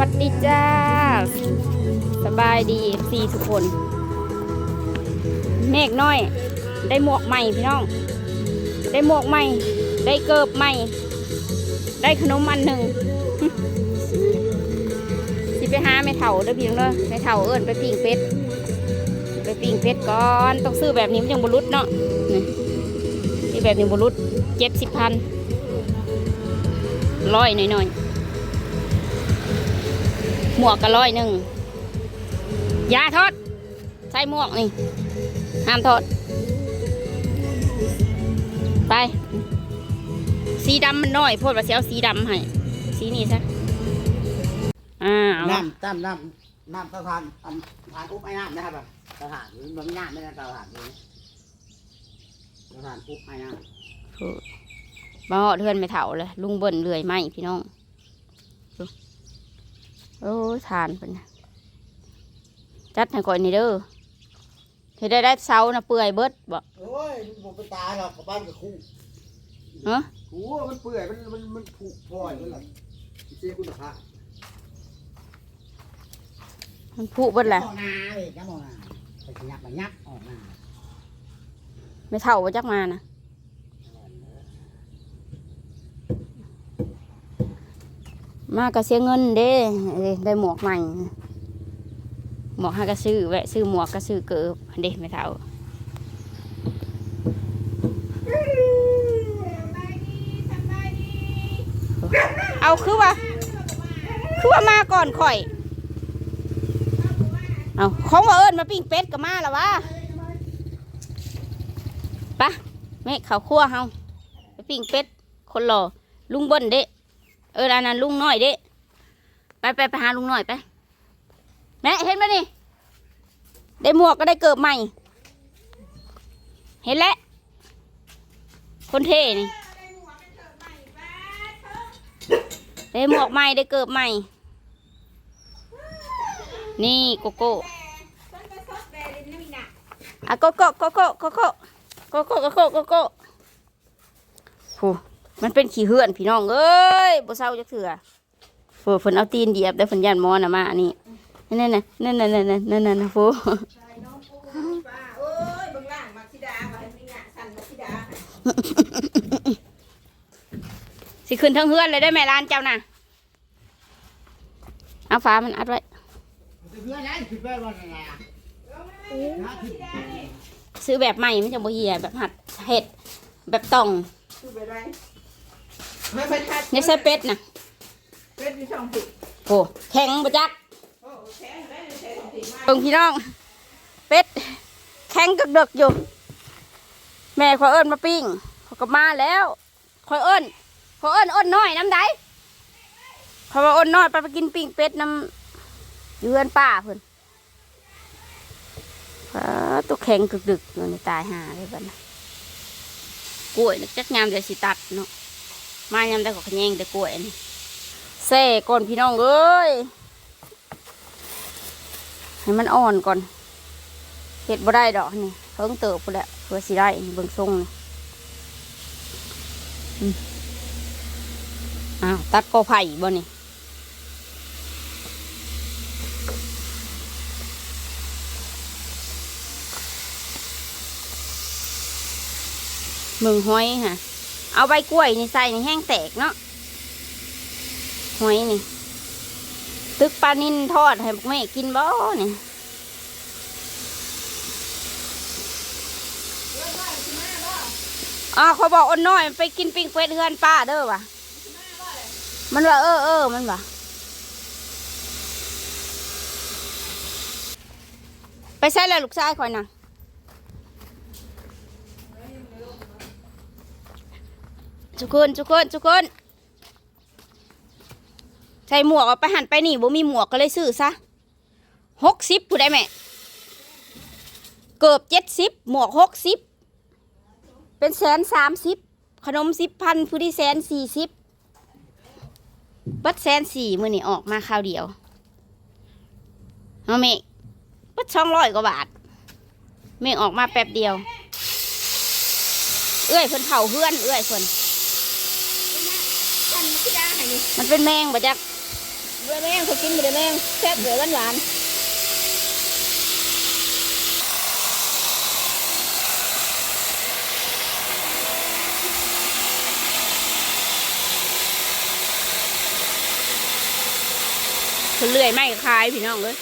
วัสดีจ้า สบายดีสี่ทุกคน เมฆน้อย ได้หมวกใหม่พี่น้อง ได้หมวกใหม่ ได้เกิบใหม่ ได้ขนมอันหนึ่งสิไปหาแม่เถาเด้อพี่น้องเด้อแม่เถาเอิ้นไปปิ้งเป็ดไปปิ้งเป็ดก่อนต้องซื้อแบบนี้มันยังบรุษเนาะนี่นี่แบบนี้บรุษเจ็ดสิบพันร้อยหน่อยๆ หมวกก็ร้อยหนึ่งอยาทอด ใส่หมวกนี่ ห้ามทอด ไป สีดำมันน้อยโพดว่าสิเซลสีดำให้ สีนี้ซะอ่าเอาวะน้ำตั้มน้ำน้ำสะพานอันผ่านปุ๊บไอ้น้ำนะครับแบบสะพานมันน้ำไม่ได้สะพานนี้สะพานปุ๊บไอ้น้ถูกมาเหาะเทือนไม่เถาเลย ลุงเบิ่นเลื่อยไหมพี่น้องดู โอ้ยทานเป็นน่ะจัดให้ก่อนนี่เด้อเฮ็ดได้ได้เสานะเปื่อยเบิดบ่ำโอ้ยมันไปตายหรอกกับบ้านกับคู่เนาะคู่มันเปื่อยมันมันมันผุพลอยมันหรอเสียคุณภาพมันผุเบิดแหละออกนาเลยจ้ามองนาไปขยับไปยับออกนาไม่เท่าว่าจักมานะ มาก็เสียเงินเด้ได้หมวกใหม่หมวกห้าก็ซื้อแวะซื้อหมวกก็ซื้อเกิบเด้ไม่เท่าเอาคือว่า คือว่ามาก่อนข่อย เอาของว่าเอิญมาปิ้งเป็ดก็มาแล้ววะปะแม่เขาวคั่วเฮาไปปิ้งเป็ด คนหล่อลุงบนเด้ เอออันนั้นลุงน้อยเด้ไปไปไปหาลุงน้อยไปแม่เห็นไหมนี่ ได้หมวกก็ได้เกิบใหม่ เห็นแล้วคนเท่นี่ได้หมวกใหม่ได้เกิบใหม่ นี่โกโก้อะโกโก้โกโก้โกโก้โกโก้โกโก้โกโก้ฟู มันเป็นขี้เหือนพี่น้องเอ้ยบ่เศร้าจักเถื่อฟูเพิ่นเอาตีนเหยียบได้เพิ่นยันมอน่ะมาอันนี้นั่นน่ะนั่นน่ะนั่นน่ะนั่นน่ะนะฟูโอ้ยเบางล่างมาชิดามาให้มีงานสั่นมาชิดาสิขึ้นทั้งเฮือนเลยได้ไหมร้านเจ้าน่ะเอาฟ้ามันอัดไว้จะเพื่อนไหนคือเพื่อนวันไหนอะนะคือซื้อแบบใหม่มันจะบ่เหี่ยแบบหัดเห็ดแบบต่องคือไปได้ ไม่ไปทัดเนี่ยใส่เป็ดน่ะเป็ดที่ช่องผิดโอ้แข็งบ่จักโอ้แข็งได้เลยแข็งผิดมากเบิ่งพี่น้อง เป็ด แข็งกึกเดึกอยู่ แม่ขอยเอิ้นมาปิ้งเขาก็มาแล้วขอยเอิ้นขอยเอิ้นอ้นน้อยน้ำใดขอยว่าอ้นน้อยไปไปกินปิ้งเป็ดน้ำอยู่เฮือนป้าเพิ่นฟ้าตัวแข็งกึกดึกอยู่ในตายหาเลยบัดนะกล้วยนี่จักยามเดี๋ยวสิตัดเนาะ มายามได้ก็ขะแยงแต่กล้วยนี่เซ่ก่อนพี่น้องเอ้ยให้มันอ่อนก่อนเห็ดบ่ได้ดอกนี่เพิ่งเติบไปแล้วเพื่อสิได้เบิ่งทรงนี่อ้าวตัดกอไผ่บ่นี่มืองห้อยฮะ เอาใบกล้วยนี่ใส่นี่แห้งแตกเนาะหอยนี่ ตึกปลานินทอดให้พวกแม่กินบ่เนี่ยอ่าเขาบอกอ้นน้อยไปกินปิ้งเป็ดเฮือนป้าเด้อวะมันว่าเออเออมันว่าไปใส่แล้วลูกชายคอยนะ ทุกคนทุกคนทุกคน ใส่หมวกเอาไปหันไปนี่บ่มีหมวกก็เลยซื้อซะหกสิบผู้ได้แม่เกือบเจ็ดสิบหมวกหกสิบเป็นแสนสามสิบขนมสิบพันผู้ที่แสนสี่สิบบัดแสนสี่มือนี่ออกมาคราวเดียวเอาเมฆบัดช่องร้อยกว่าบาทเมฆออกมาแป๊บเดียว เอื้อยเพิ่นเผาเพื่อนเอื้อยเพิ่น มาชิดาให้นี่มันเป็นแมงบ่จักมเบื่อแมงเขากินเบื่อแมงแซ่บเบื่อหวานหวานคนเลื่อยไม่คายพี่น้องเลย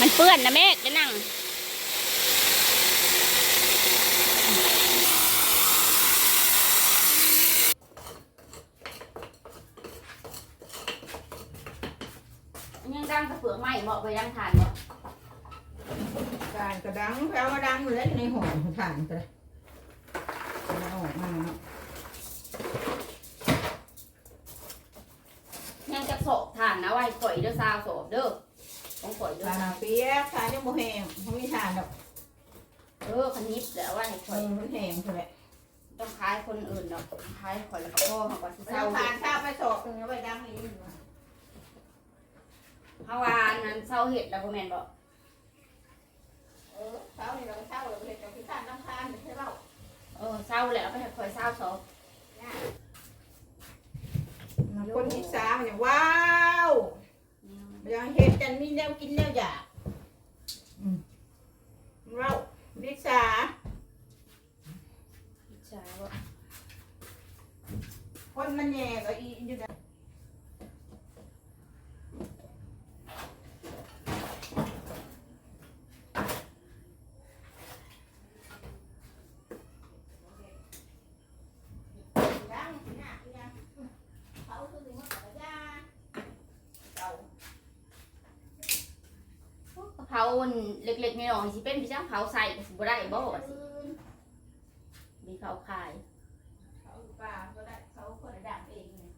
มันเปื้อนนะแม่จะนั่ง ยังดังกระเปือกไหม้บอกไปยังทานบ่การกระดังแปลว่าดังอยู่แล้วในห่อผ่านไปแล้วออกมาเนาะยังจะโศกทานนะว่าให้ข่อยเด้อซาวโศกเด้อต้องข่อยเด้อทานเปียกทานยังโมแหงเขาไม่ทานดอกเออคันนิบแล้วว่าให้เอข่อยอมันแหงเท่าไหร่ต้องคล้ายคนอื่นดอกคล้ายข่อยแล้วก็พ่อเขาก็สิเศร้าเศร้าทานข้าวไปสอบถึงแล้วไปดังนี่ เพราะว่านั้นเศร้าเห็ดแล้วบ่แม่นบ่เออเช้านี่เราเช้าเราเห็นเราพิการน้ำทานใช่เปล่าเออเศร้าแล้วไปให้ข่อยเศร้าโศกคนที่สามเนี่ยว้าวยังเห็ดกันมีแนวกินแนวอยากเราลิสาใช่ว่าคนมันแย่ก็อีอยู่นะดังหน้าเนี่ยเขาคือถึงว่าจะยาเก่า กะ เพราเล็กๆน้อยๆสิเป็นพี่จ้างเผาใส่ก็สิบ่ได้บ่ว่าสิมีเขาขายเขาป่าก็ได้เขาคนดังเองเนี่ย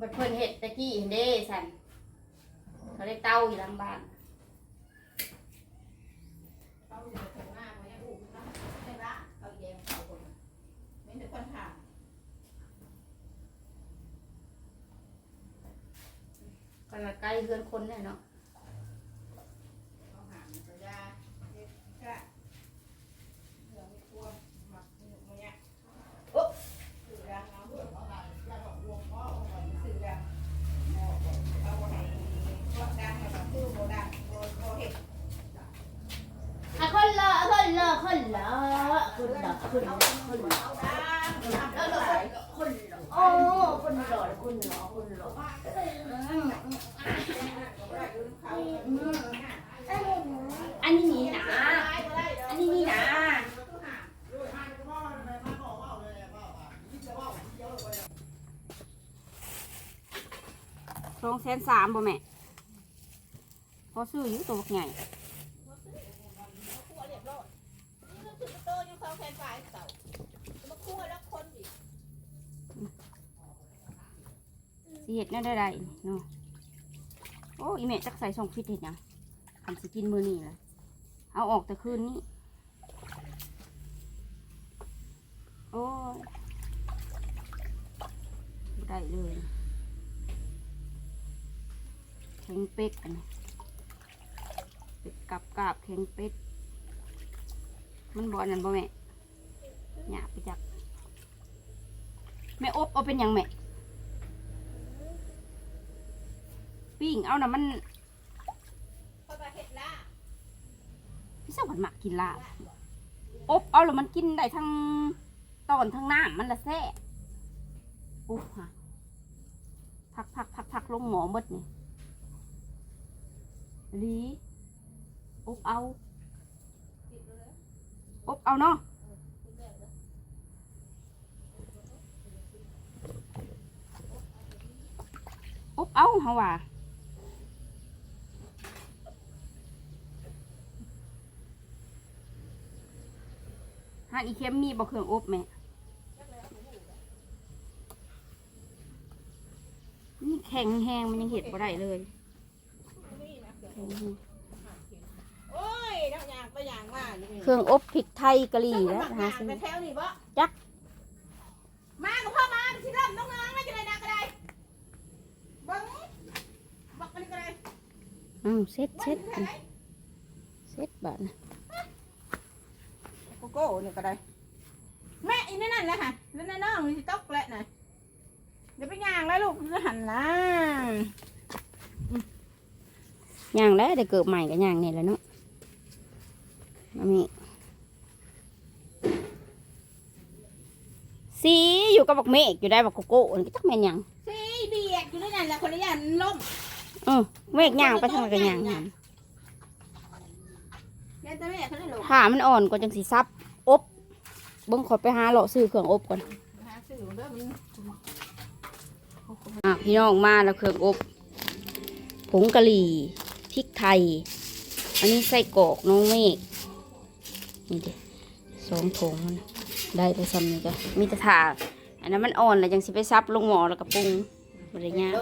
บัดเพิ่นเฮ็ดตะกี้เห็นเด้สันเขาได้เต้าอยู่หลังบ้าน เขาอยู่ในหน้ามันยังอู้นะใช่ปะเขาแยงเขาคนไม่ถึงคนถาม กันละใกล้เพื่อนคนเลยเนาะเขาหามก็ยาเด็กแค่เหลือไม่ควรหมักหนุกมันเนี่ยโอ้สื่อดังเนาะสื่อดังเขาให้ก็ดังแบบคือโบดังโบโบเห็ดอะคนละคนละคนละคนละคนละคนละเอคนละโอ้คนละคนละคนละอันนี้นี่นะอันนี้นี่นะ สองแสนสามบ่แม่ พอซื้ออยู่ตัวบักใหญ่คั่วเรียบร้อยนี่ก็คือโตยังเขาแทนปลายเต่ามาคั่วแล้วคนอีกสิเห็ดแน่ได้ไรเนาะโอ้อีแม่จักใส่ส่งฟิตเห็ดหยังทำสิกินมือนี่เลยเอาออกแต่คืนนี้ โอ้ยบ่ได้เลย แข็งเป็ดอันนี้เป็ดกับกาบแข็งเป็ด มันบอนนั่นบ่แม่หยาบไปจักแม่อบเอาเป็นยังแม่ปิ้งเอานะมันเขาก็เห็ดละพี่สาวหมักกินลาบอบเอาแล้วมันกินได้ทั้งตอนทั้งน้ำมันละแซ่โอ้ฮะพักพักพักพักลงหมอหมดนี่ ลีอบเอา อบเอาเนาะอบเอาเฮาว่าหานอีเค็มมีบ่เครื่องอบแม่นี่แข็งแหงมันยังเห็ดบ่ได้เลย นี่นะ แข็งแฮง โอ้ยนักยางไปยางมาอยู่นี่เครื่องอบพริกไทยกะหรี่แล้วนะนะฮะซื้อ ไปแถวนี่บ่จัก มากับพ่อมาสิเริ่มน้องๆไม่จะได้นักก็ได้เบิ้งบักมันก็ได้อ้าวเซ็ตเซ็ตเซ็ตบาทนะโกโก้เนี่ยก็ได้ แม่อีนั่นนั่นแหละค่ะแล้วนั่นน้องมันสิตกแหละน่ะเดี๋ยวไปย่างแล้วลูกจะหันนะ ย่างแล้วเดี๋ยวเกิดใหม่ก็ย่างนี่แหล้วเนาะมามีสีอยู่กับบักเมฆอยู่ได้บักโกโก้นี่ก็จักแม่นหยังสิเบียดอยู่ด้วยนั่นแหละคนละอย่างล่มเออเมฆย่างไปทางไหนก็ย่างหันเดี๋ยวจะแม่เขาได้ลงถ้ามันอ่อนก็จังสิซับ อบเบิ่งขอยไปหาเลาะซื้อเครื่องอบก่อนหาซื้อเด้อมันอะพี่น้องมาแล้วเครื่องอบผงกะหรี่พ ริกไทย อันนี้ไส้กรอกน้องเมฆนี่ดิสองถุงมันได้ไปซ้ำนี่ก็มีแต่ถาอันนั้นมันอ่อนแล้วยังสิไปซับลงหม้อแล้วก็ปรุงบริญญาก